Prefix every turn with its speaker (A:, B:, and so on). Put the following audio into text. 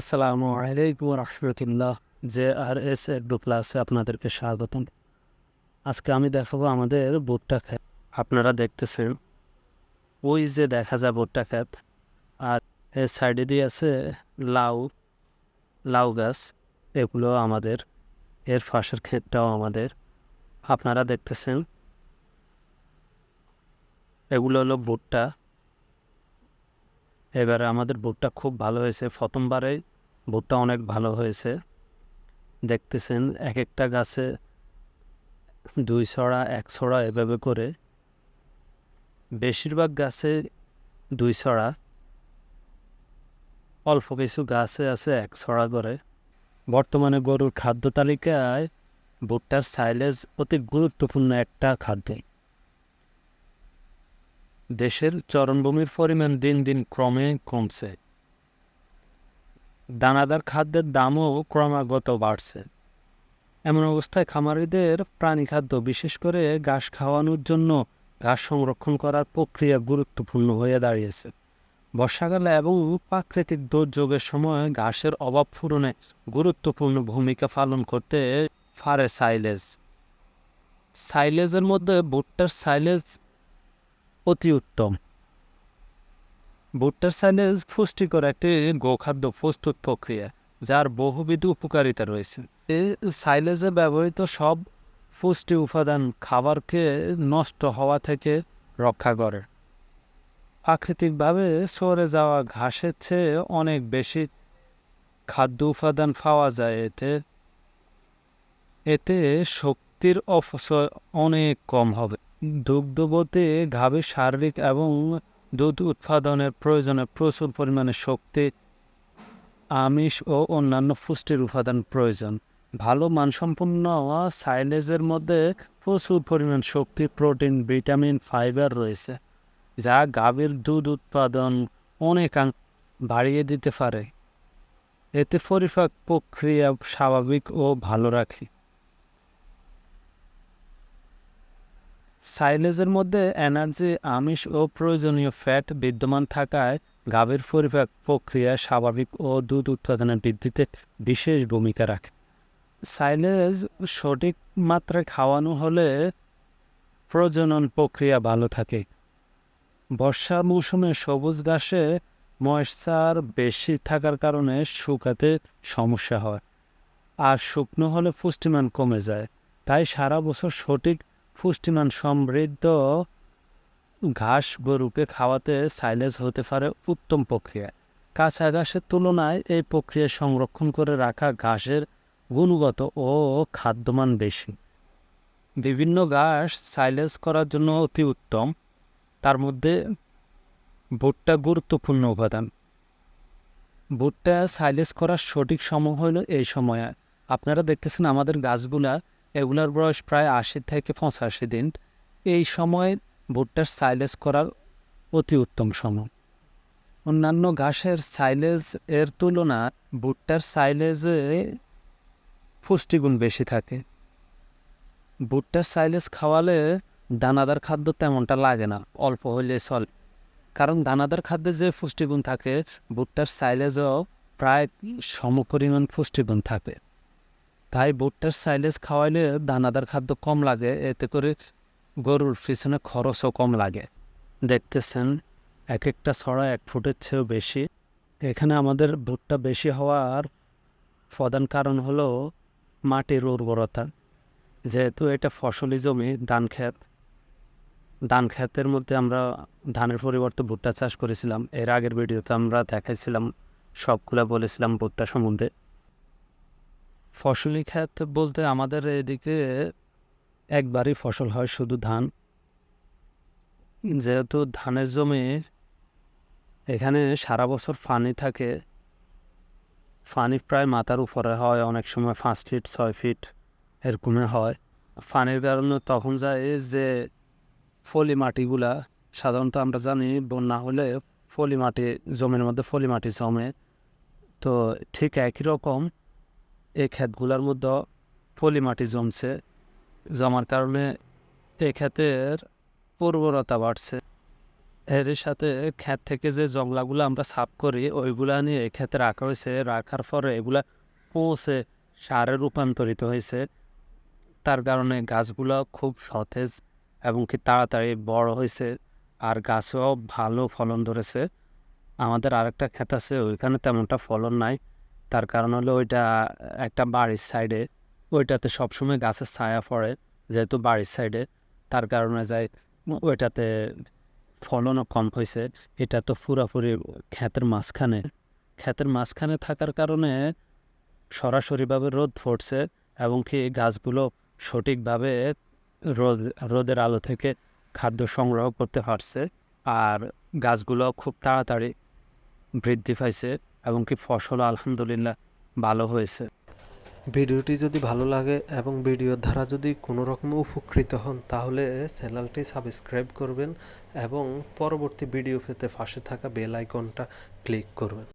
A: আসসালামু আলাইকুম রহমতুল্লাহ, জে আর এস এগ্রো প্লাসে আপনাদেরকে স্বাগতম। আজকে আমি দেখাবো আমাদের ভুট্টা ক্ষেত। আপনারা দেখতেছেন, ওই যে দেখা যায় ভুট্টা ক্ষেত, আর এর সাইডে দিয়ে আছে লাউ লাউ গাছ, এগুলো আমাদের, এর ফাঁসের ক্ষেতটাও আমাদের। আপনারা দেখতেছেন, এগুলো হলো ভুট্টা। এবারে আমাদের ভুট্টা খুব ভালো হয়েছে। প্রথমবারে ভুট্টা অনেক ভালো হয়েছে। দেখতেছেন এক একটা গাছে দুই ছড়া, এক ছড়া এভাবে করে। বেশিরভাগ গাছে দুই ছড়া। অল্প কিছু গাছে আছে এক ছড়া করে। বর্তমানে গরুর খাদ্য তালিকায় ভুট্টার সাইলেজ অতি গুরুত্বপূর্ণ একটা খাদ্য। দেশের চরণভূমির পরিমাণ দিন দিন ক্রমে কমছে। দানাদার খাদ্যের দামও ক্রমাগত বাড়ছে। এমন অবস্থায় খামারিদের প্রাণী খাদ্য, বিশেষ করে ঘাস খাওয়ানোর জন্য ঘাস সংরক্ষণ করার প্রক্রিয়া গুরুত্বপূর্ণ হয়ে দাঁড়িয়েছে। বর্ষাকালে এবং প্রাকৃতিক দুর্যোগের সময় ঘাসের অভাব পূরণে গুরুত্বপূর্ণ ভূমিকা পালন করতে পারে সাইলেজ। সাইলেজের মধ্যে ভুট্টার সাইলেজ অতি উত্তম। ভুট্টার সাইলেজ পুষ্টিকর একটি গোখাদ্য প্রস্তুত প্রক্রিয়া, যার বহুবিধ উপকারিতা রয়েছে। এই সাইলেজে ব্যবহৃত সব পুষ্টি উপাদান খাবারকে নষ্ট হওয়া থেকে রক্ষা করে। প্রাকৃতিকভাবে সরে যাওয়া ঘাসের চেয়ে অনেক বেশি খাদ্য উপাদান পাওয়া যায় এতে। এতে শক্তির অপচয় অনেক কম হবে। দুগ্ধবতী গাভীর শারীরিক এবং দুধ উৎপাদনের প্রয়োজনে প্রচুর পরিমাণে শক্তি, আমিষ ও অন্যান্য পুষ্টির উপাদান প্রয়োজন। ভালো মানসম্পন্ন সাইলেজের মধ্যে প্রচুর পরিমাণ শক্তি, প্রোটিন, ভিটামিন, ফাইবার রয়েছে, যা গাভীর দুধ উৎপাদন অনেকাং বাড়িয়ে দিতে পারে। এতে পরিপাক প্রক্রিয়া স্বাভাবিক ও ভালো রাখে। সাইলেজের মধ্যে এনার্জি, আমিষ ও প্রয়োজনীয় ফ্যাট বিদ্যমান থাকায় গাভীর পরিপাক প্রক্রিয়া স্বাভাবিক ও দুধ উৎপাদনের বৃদ্ধিতে বিশেষ ভূমিকা রাখে। সাইলেজ সঠিক মাত্রায় খাওয়ানো হলে প্রজনন প্রক্রিয়া ভালো থাকে। বর্ষা মৌসুমে সবুজ ঘাসে ময়েশ্চার বেশি থাকার কারণে শুকাতে সমস্যা হয়, আর শুকনো হলে পুষ্টিমান কমে যায়। তাই সারা বছর সঠিক পুষ্টিমান সমৃদ্ধ ঘাস গরুকে খাওয়াতে সাইলেজ হতে পারে উত্তম প্রক্রিয়া। কাঁচা ঘাসের তুলনায় এই প্রক্রিয়া সংরক্ষণ করে রাখা ঘাসের গুণগত ও খাদ্যমান বেশি। বিভিন্ন ঘাস সাইলেজ করার জন্য অতি উত্তম। তার মধ্যে ভুট্টা গুরুত্বপূর্ণ উপাদান। ভুট্টা সাইলেজ করার সঠিক সময় হলো এই সময়। আপনারা দেখতেছেন আমাদের গাছগুলা এগুলার বয়স প্রায় আশি থেকে পঁচাশি দিন। এই সময় ভুট্টার সাইলেজ করার অতি উত্তম সময়। অন্যান্য ঘাসের সাইলেজ এর তুলনা ভুট্টার সাইলেজে পুষ্টিগুণ বেশি থাকে। ভুট্টার সাইলেজ খাওয়ালে দানাদার খাদ্য তেমনটা লাগে না, অল্প হইলে চলে। কারণ দানাদার খাদ্যে যে পুষ্টিগুণ থাকে, ভুট্টার সাইলেজও প্রায় সমপরিমাণ পুষ্টিগুণ থাকে। তাই ভুট্টার সাইলেজ খাওয়াইলে দানাদার খাদ্য কম লাগে, এতে করে গরুর পিছনে খরচও কম লাগে। দেখতেছেন এক একটা ছড়া এক ফুটের চেয়েও বেশি। এখানে আমাদের ভুট্টা বেশি হওয়ার প্রধান কারণ হলো মাটির উর্বরতা। যেহেতু এটা ফসলি জমি, ধান ক্ষেত, ধান ক্ষেতের মধ্যে আমরা ধানের পরিবর্তে ভুট্টা চাষ করেছিলাম। এর আগের ভিডিওতে আমরা দেখাইছিলাম, সবগুলা বলেছিলাম ভুট্টা সম্বন্ধে। ফসলি ক্ষেত বলতে আমাদের এদিকে একবারই ফসল হয় শুধু ধান। যেহেতু ধানের জমি, এখানে সারা বছর ফানি থাকে। ফানি প্রায় মাথার উপরে হয়, অনেক সময় পাঁচ ফিট, ছয় ফিট এরকমের হয়। ফানির কারণে তখন যায় যে ফলি মাটিগুলা, সাধারণত আমরা জানি বন্যা হলে ফলি মাটি, জমির মধ্যে ফলি মাটি জমে। তো ঠিক একই রকম এই ক্ষেতগুলোর মধ্যে পলি মাটি জমছে, জমার কারণে এই ক্ষেতের উর্বরতা বাড়ছে। এর সাথে ক্ষেত থেকে যে জংলাগুলো আমরা সাফ করি, ওইগুলা নিয়ে এই ক্ষেতে রাখা হয়েছে। রাখার পরে এগুলা পৌঁছে সারে রূপান্তরিত হয়েছে। তার কারণে গাছগুলো খুব সতেজ এবং কি তাড়াতাড়ি বড় হয়েছে আর গাছেও ভালো ফলন ধরেছে। আমাদের আরেকটা ক্ষেত আছে, ওইখানে তেমনটা ফলন নাই। তার কারণ হলো ওইটা, একটা বাড়ির সাইডে ওইটাতে সবসময় গাছের ছায়া পড়ে, যেহেতু বাড়ির সাইডে তার কারণে যাই ওইটাতে ফলনও কম হয়েছে এটা তো পুরাপুরি ক্ষেতের মাঝখানে। ক্ষেতের মাঝখানে থাকার কারণে সরাসরিভাবে রোদ পড়ছে এবং কি গাছগুলো সঠিকভাবে রোদ, রোদের আলো থেকে খাদ্য সংগ্রহ করতে পারছে। আর গাছগুলো খুব তাড়াতাড়ি বৃদ্ধি পাইছে। এবং কি ফসল আলহামদুলিল্লাহ ভালো হয়েছে।
B: ভিডিওটি যদি ভালো লাগে এবং ভিডিওর দ্বারা যদি কোনো রকম উপকৃত হন, তাহলে চ্যানেলটি সাবস্ক্রাইব করবেন এবং পরবর্তী ভিডিও পেতে পাশে থাকা বেল আইকনটা ক্লিক করবেন।